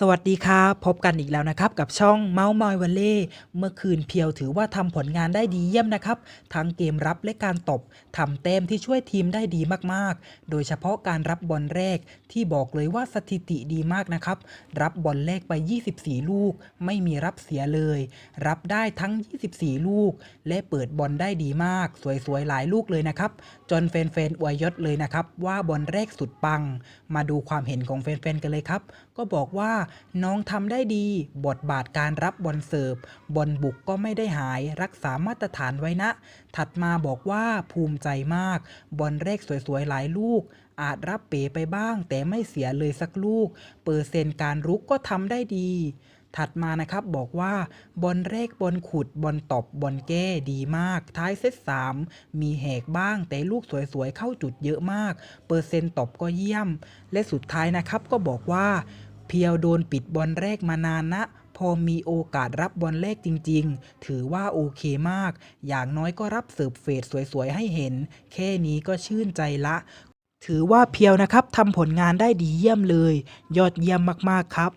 สวัสดีครับพบกันอีกแล้วนะครับ กับช่องเมาส์มอยวันเล่เมื่อคืนเพียวถือว่าทำผลงานได้ดีเยี่ยมนะครับ ทั้งเกมรับและการตบทำแต้มที่ช่วยทีมได้ดีมากๆ โดยเฉพาะการรับบอลแรกที่บอกเลยว่าสถิติดีมากนะครับ รับบอลแรกไป 24 ลูก ไม่มีรับเสียเลย รับได้ทั้ง 24 ลูก และเปิดบอลได้ดีมาก สวยๆหลายลูกเลยนะครับ จนแฟนๆอวยยศเลยนะครับ ว่าบอลแรกสุดปัง มาดูความเห็นของแฟนๆกันเลยครับ ก็บอกว่าน้องทำได้ดี บทบาทการรับบอลเสิร์ฟบอลบุกก็ไม่ได้หาย รักษามาตรฐานไว้นะ ถัดมาบอกว่าภูมิใจมาก บอลแรกสวยๆ หลายลูก อาจรับเป๋ไปบ้าง แต่ไม่เสียเลยสักลูก เปอร์เซ็นต์การรุกก็ทำได้ดีถัดมานะครับบอกว่าบอลแรกบอลขุดบอลตบบอลแก้ดีมาก ท้ายเซต3มีแหกบ้าง แต่ลูกสวยๆ เข้าจุดเยอะมาก เปอร์เซ็นต์ตบก็เยี่ยม และสุดท้ายนะครับก็บอกว่า เพียวโดนปิดบอลแรกมานานนะ พอมีโอกาสรับบอลแรกจริง ๆ ถือว่าโอเคมาก อย่างน้อยก็รับเสิร์ฟเฟดสวย ๆ ให้เห็น แค่นี้ก็ชื่นใจละถือว่าเพียวนะครับทำผลงานได้ดีเยี่ยมเลย ยอดเยี่ยมมากๆครับ